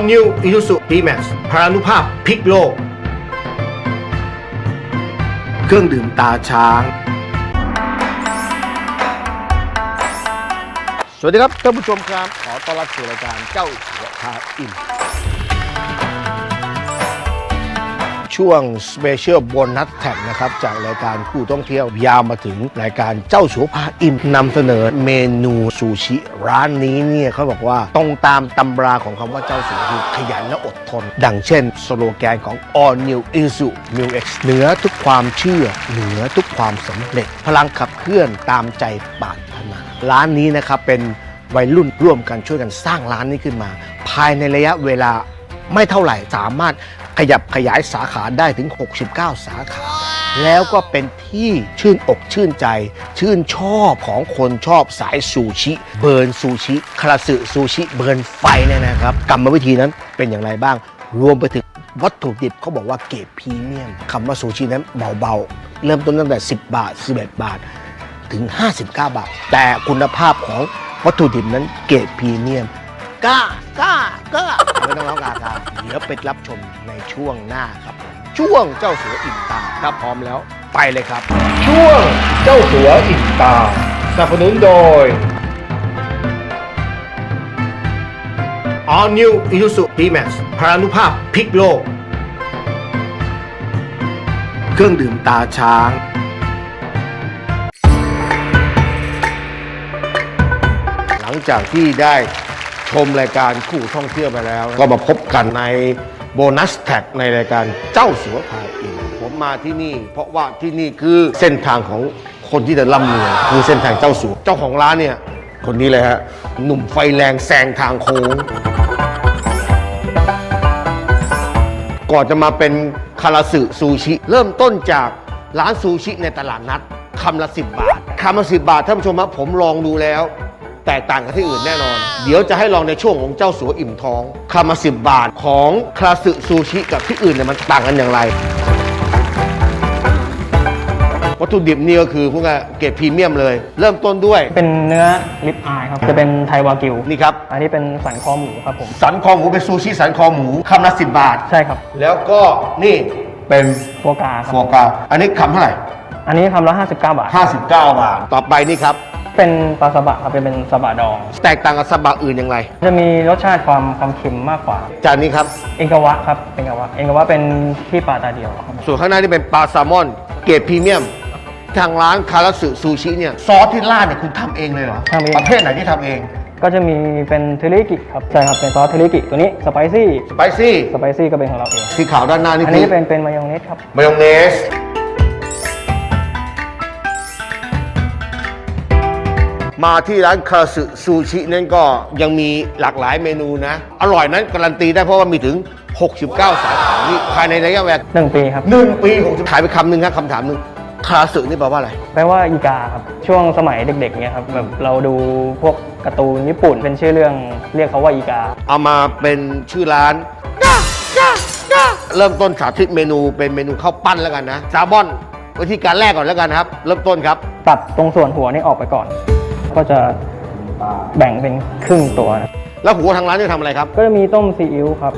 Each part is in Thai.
All New Isuzu D-Max พลานุภาพพลิกโลก เครื่องดื่มตาช้าง สวัสดีครับท่านผู้ชมครับ ขอต้อนรับสู่รายการเจ้าสัวพาอิ่ม ช่วง Special Bonus Tag นะครับจากรายการคู่ท่องเที่ยวยาวมาถึงรายการเจ้าสัวพาอิ่มนำเสนอเมนูซูชิร้านนี้เนี่ยเขาบอกว่าตรงตามตำราของคำว่าเจ้าสัวคือขยันและอดทน ดังเช่น สโลแกนของ All New Isuzu New X เหนือทุกความเชื่อ เหนือทุกความสำเร็จ พลังขับเคลื่อนตามใจปรารถนา ร้านนี้นะครับเป็นวัยรุ่นร่วมกันช่วยกันสร้างร้านนี้ขึ้นมา ภายในระยะเวลาไม่เท่าไหร่สามารถ ขยับขยายสาขาได้ถึง 69 สาขา แล้วก็เป็นที่ชื่นอกชื่นใจ ชื่นชอบของคนชอบสายซูชิ เบิร์นซูชิคาราสึซูชิเบิร์นไฟเนี่ยนะครับกรรมวิธีนั้นเป็นอย่างไรบ้าง รวมไปถึงวัตถุดิบเขาบอกว่าเกรดพรีเมียมคำว่าซูชินั้นเบาๆ เริ่มต้นตั้งแต่ 10 บาท 11 บาท ถึง 59 บาท แต่คุณภาพของวัตถุดิบนั้นเกรดพรีเมียม กล้ากล้ากล้าไม่ต้องร้องกากาเดี๋ยวไปรับชมในช่วงหน้าครับช่วงเจ้าสัวอิ่มตาถ้าพร้อมแล้วไปเลยครับ ช่วงเจ้าสัวอิ่มตาสนับสนุนโดย All New Isuzu D-Max พลานุภาพพลิกโลก เครื่องดื่มตาช้างหลังจากที่ได้ ชมรายการคู่ท่องเที่ยวไปแล้ว ก็มาพบกันในโบนัสแท็กในรายการเจ้าสัวพาอินผมมาที่นี่ เพราะว่าที่นี่คือเส้นทางของคนที่จะร่ำรวยคือเส้นทางเจ้าสัวเจ้าของร้านเนี่ย คนนี้เลยฮะหนุ่มไฟแรงแซงทางโค้งก่อนจะมาเป็นคาราสึซูชิ เริ่มต้นจากร้านซูชิในตลาดนัดคำละ10บบาทคำละ10บาทท่านผู้ชมครับผมลองดูแล้ว แตกต่างกับที่อื่นแน่นอน เดี๋ยวจะให้ลองในช่วงของเจ้าสัวอิ่มท้องคำละ10บาทของคาราสึซูชิกับที่อื่นเนี่ยมันต่างกันอย่างไร วัตถุดิบนี่ก็คือพวกเกรดพรีเมียมเลย เริ่มต้นด้วยเป็นเนื้อลิปอายครับ จะเป็นไทยวากิว นี่ครับ อันนี้เป็นสันคอหมูครับผม สันคอหมูเป็นซูชิสันคอหมูคำละ10บาท ใช่ครับ แล้วก็นี่เป็นโฟกาครับโฟกา อันนี้คำเท่าไหร่ อันนี้คำละ59 บาท 59 บาท ต่อไปนี่ครับ เป็นปลาสบะครับเป็นเป็นสบะดอง แตกต่างกับซาบะอื่นอย่างไร จะมีรสชาติความความเค็มมากกว่า จานนี้ครับ เองกาวะครับเองกาวะเองกาวะเป็นที่ปลาตาเดียวครับส่วนข้างหน้านี่เป็นปลาแซลมอน เกรดพรีเมียม ทางร้านคาราสึซูชิเนี่ยซอสที่ราดเนี่ยคุณทำเองเลยเหรอทำเอง ประเภทไหนที่ทำเอง ก็จะมีเป็นเทริกิครับใช่ครับเป็นซอสเทริกิตัวนี้สไปซี่สไปซี่ สไปซี่ก็เป็นของเราเอง สีขาวด้านหน้านี่อันคืนี้อเป็นเป็นมายองเนสครับ มายองเนส มาที่ร้านคาราสึซูชินั่นก็ยังมีหลากหลายเมนูนะ อร่อยนั้นการันตีได้เพราะว่ามีถึง 69 สาขานี่ภายในระยะเวลาหนึ่งปีครับ หนึ่งปีผมจะขายไปคำหนึ่งครับคำถามหนึ่งคาราสึนี่แปลว่าอะไร แปลว่าอีกาครับ ช่วงสมัยเด็กๆเนี่ยครับแบบเราดูพวกการ์ตูนญี่ปุ่นเป็นชื่อเรื่องเรียกเขาว่าอีกา เอามาเป็นชื่อร้านเริ่มต้นสาธิตเมนูเป็นเมนูข้าวปั้นแล้วกันนะซาบอนวิธีการแรกก่อนแล้วกันนะครับ เริ่มต้นครับ ตัดตรงส่วนหัวนี่ออกไปก่อน ก็จะแบ่งเป็นครึ่งตัวนะแล้วหัวทางร้านจะทำอะไรครับ ก็จะมีต้มซีอิ๊วครับ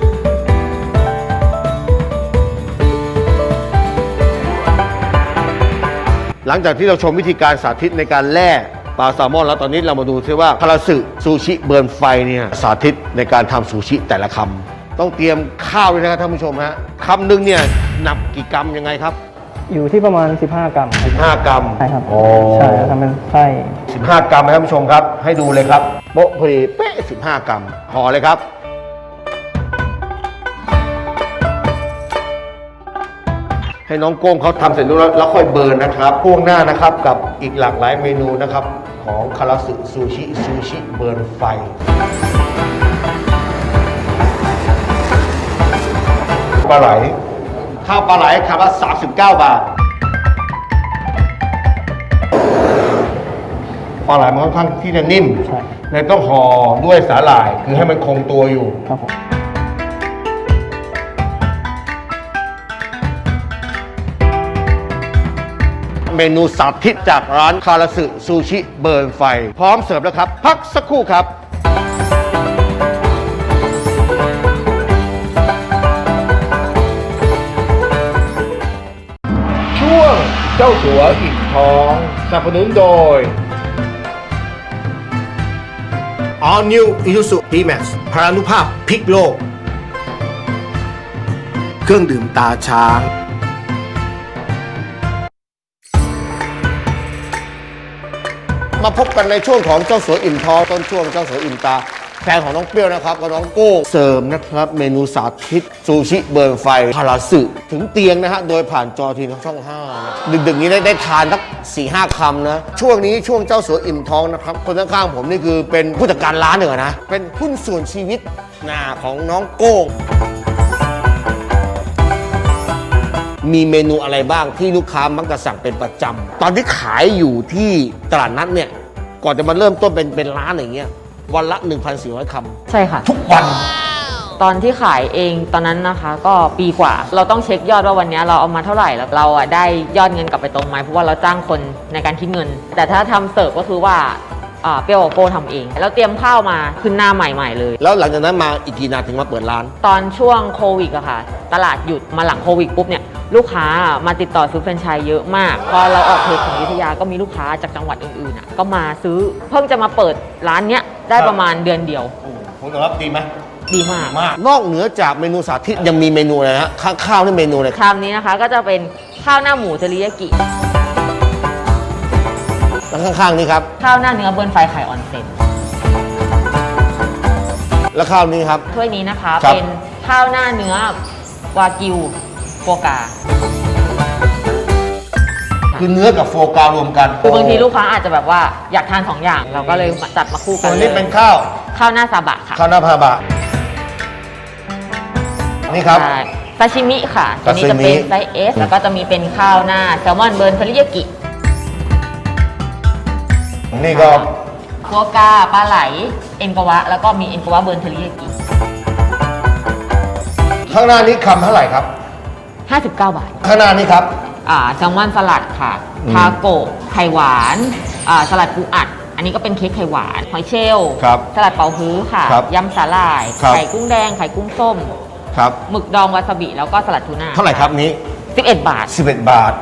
หลังจากที่เราชมวิธีการสาธิตในการแล่ปลาแซลมอนแล้วตอนนี้เรามาดูซิว่าคาราสึซูชิเบิร์นไฟเนี่ยสาธิตในการทำซูชิแต่ละคำต้องเตรียมข้าวด้วยนะครับท่านผู้ชมฮะคำหนึ่งเนี่ยหนักกี่กรัมยังไงครับ อยู่ที่ประมาณ 15 กรัมครับ5กรัมใช่ครับโอ้ใช่ครับทำเป็นไส้15 กรัมนะท่านผู้ชมครับ ให้ดูเลยครับโป๊ะพอดีเป๊ะ15 กรัมห่อเลยครับให้น้องโก้งเขาทำเสร็จแล้วแล้วค่อยเบิร์นนะครับพ่วงหน้านะครับกับอีกหลากหลายเมนูนะครับของคาราสึซูชิซูชิเบิร์นไฟ ปลาไหล ข้าวปลาไหลคำละ39 บาท ปลาไหลมันค่อนข้างที่จะนิ่ม ใช่ เลยต้องห่อด้วยสาหร่าย คือให้มันคงตัวอยู่ ครับผม เมนูสาธิตจากร้านคาราสึซูชิเบิร์นไฟ พร้อมเสิร์ฟแล้วครับ พักสักครู่ครับ จ้าสัวอิ่มท้อง สนับสนุนโดย All New Isuzu D-Max พลานุภาพพลิกโลก เครื่องดื่มตาช้าง มาพบกันในช่วงของเจ้าสัวอิ่มท้องต้นช่วงเจ้าสัวอิ่มตา แฟนของน้องเปรี้ยวนะครับกับน้องโก้เสริมนะครับ เมนูสาธิตซูชิเบิร์นไฟพาราสึถึงเตียงนะฮะโดยผ่านจอทีวีช่อง5นะดึกๆนี้ได้ได้ทานสักสี่ห้าคำนะ ช่วงนี้ช่วงเจ้าสัวอิ่มท้องนะครับ คนข้างๆผมนี่คือเป็นผู้จัดการร้านเหนือนะ เป็นหุ้นส่วนชีวิตหน้าของน้องโก้มีเมนูอะไรบ้างที่ลูกค้ามักจะสั่งเป็นประจำตอนที่ขายอยู่ที่ตลาดนัดเนี่ยก่อนจะมาเริ่มต้นเป็นเป็นร้านอย่างเงี้ย วันละ 1,400คใช่ค่ะำทุกวัน ตอนที่ขายเองตอนนั้นนะคะ ก็ปีกว่า เราต้องเช็คยอดว่าวันนี้เราเอามาเท่าไหร่แล้วเราอะได้ยอดเงินกลับไปตรงไหมเพราะว่าเราจ้างคนในการคิดเงิน แต่ถ้าทำเสิร์ฟก็คือว่าอ่าเปรี้ยวกับโก้ทำเองแล้วเตรียมข้าวมาขึ้นหน้าใหม่ๆเลย แล้วหลังจากนั้นมาอีกกี่นานถึงมาเปิดร้าน ตอนช่วงโควิดอะค่ะ ตลาดหยุดมาหลังโควิดปุ๊บเนี่ยลูกค้ามาติดต่อซื้อแฟรนไชส์เยอะมาก พอเราออกเพจของอยุธยาก็มีลูกค้าจากจังหวัดอื่นๆอะก็มาซื้อ เพิ่งจะมาเปิดร้านเนี้ย ได้ประมาณเดือนเดียวผมตอบรับดีไหมดีมากมาก นอกเหนือจากเมนูสาธิตยังมีเมนูอะไรฮะข้างข้าวนี่เมนูอะไรชามนี้นะคะก็จะเป็นข้าวหน้าหมูเทริยากิ แล้วข้างๆนี่ครับ ข้าวหน้าเนื้อเบิร์นไฟไข่ออนเซ็น แล้วข้าวนี้ครับ ถ้วยนี้นะคะ ครับ เป็นข้าวหน้าเนื้อวากิวโฟกา คือเนื้อกับโฟการวมกันคือบางทีลูกค้าอาจจะแบบว่าอยากทานสองอย่าง เราก็เลยมาจัดมาคู่กัส่นวนเลนี้ยเป็นข้าวข้าวหน้าซาบะค่ะข้าวหน้าพาบะนี่ครับ ใช่ซาชิมิค่ะซาตัวชิมินี้จะเป็นไซส์เอสแล้วก็จะมีเป็นข้าวหน้าแซลมอนเบิร์นเทริยากินี่ก็โฟกาปลาไหลเอ็นกวะ แล้วก็มีเอ็นกวะเบิร์นเทริยากิข้างหน้านี้คำเท่าไหร่ครับ 59 บาท ข้างหน้านี้ครับ อ่าแซลมอนสลัดค่ะ อืม ทาโกะไข่หวานอ่าสลัดปูอัด อันนี้ก็เป็นเค้กไข่หวาน หอยเชลล์ครับสลัดเปาฮื้อค่ะ ครับยำสาหร่าย ครับ ไข่กุ้งแดง ไข่กุ้งส้ม ครับ หมึกดองวาซาบิ แล้วก็สลัดทูน่าเท่าไหร่ครับนี้ 11 บาท 11 บาท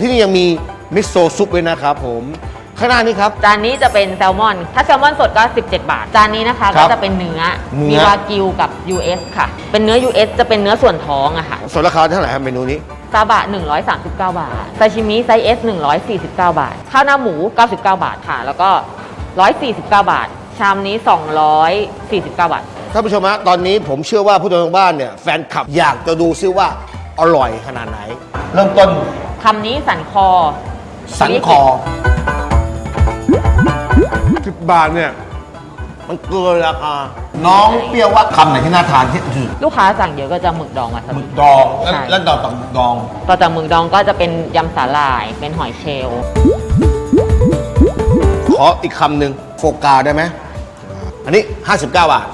ที่นี่ยังมีมิโซะซุปด้วยนะครับผม ข้างหน้านี้ครับ จานนี้จะเป็นแซลมอน ถ้าแซลมอนสดก็ 17 บาท จานนี้นะคะครัก็บจะเป็นเนื้อ เนื้อ มีวากิวกับ US ค่ะ เป็นเนื้อ US จะเป็นเนื้อส่วนท้องอะค่ะ ส่วนราคาเท่าไหร่ครับเมนูนี้ ซาบะ 139 บาท ซาชิมิไซส์ S 149 บาท ข้าวหน้าหมู 99 บาทค่ะ แล้วก็ 149 บาท ชามนี้ 249 บาท ท่านผู้ชมฮะตอนนี้ผมเชื่อว่าผู้ชมทางบ้านเนี่ยแฟนคลับอยากจะดูซิว่าอร่อยขนาดไหน เริ่มต้นคำนี้สันคอสันคอ สิบบาทเนี่ย มันเกินราคา น้องเปรี้ยวว่าคำไหนที่น่าทานที่สุดลูกค้าสั่งเยอะก็จะหมึกดองวาซาหมึบิกดองแล้วใช่แล้วดองต่อหมึกดอง ต่อจากหมึกดองก็จะเป็นยำสาหร่าย เป็นหอยเชลล์ขออีกคำหนึ่งโฟกาได้ไหมอ่าอันนี้ 59 บาท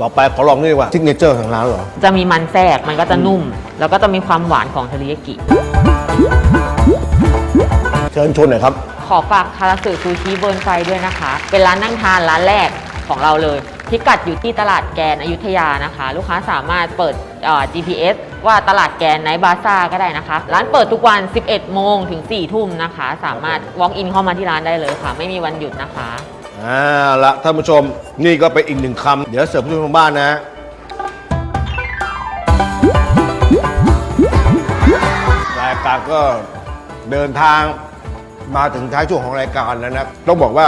ต่อไปขอลองนี่ดีกว่าทิกเนเจอร์ของร้านเหรอ จะมีมันแทรกมันก็จะนุ่ม แล้วก็จะมีความหวานของเทริยากิ เชิญชวนหน่อยครับ ขอฝากคาราสึซูชิเบิร์นไฟด้วยนะคะ เป็นร้านนั่งทานร้านแรกของเราเลย พิกัดอยู่ที่ตลาดแกนอยุธยานะคะ ลูกค้าสามารถเปิดเอ่อ GPS ว่าตลาดแกนไนบาซ่าก็ได้นะคะ ร้านเปิดทุกวัน 11 โมงถึง 4 ทุ่มนะคะ สามารถ walk in เข้ามาที่ร้านได้เลยค่ะ ไม่มีวันหยุดนะคะอ่าละท่านผู้ชมนี่ก็เป็นอีกหนึ่งคำเดี๋ยวเสิร์ฟผู้ชมทางบ้านนะรายการก็เดินทาง มาถึงท้ายช่วงของรายการแล้วนะต้องบอกว่า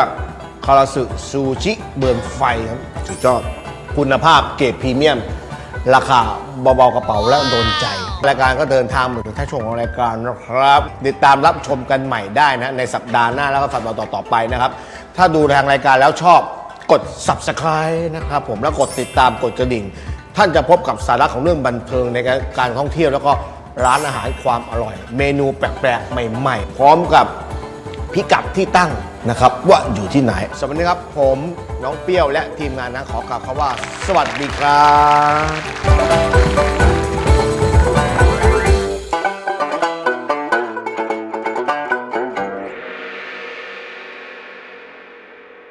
คาราสึซูชิเบิร์นไฟครับสุดยอดคุณภาพเกรดพรีเมียม ราคาเบาๆกระเป๋าและโดนใจ รายการก็เดินทางมาถึงท้ายช่วงของรายการนะครับ ติดตามรับชมกันใหม่ได้นะในสัปดาห์หน้าแล้วก็สัปดาห์ต่อๆไปนะครับ ถ้าดูทางรายการแล้วชอบกด subscribe นะครับผมแล้วกดติดตามกดกระดิ่ง ท่านจะพบกับสาระของเรื่องบันเทิงในการท่องเที่ยวแล้วก็ร้านอาหารความอร่อย เมนูแปลกๆ ใหม่ ๆ พร้อมกับ พิกัดที่ตั้งนะครับ ว่าอยู่ที่ไหน สวัสดีครับ ผมน้องเปรี้ยวและทีมงานนะขอกล่าวคำว่า สวัสดีครับ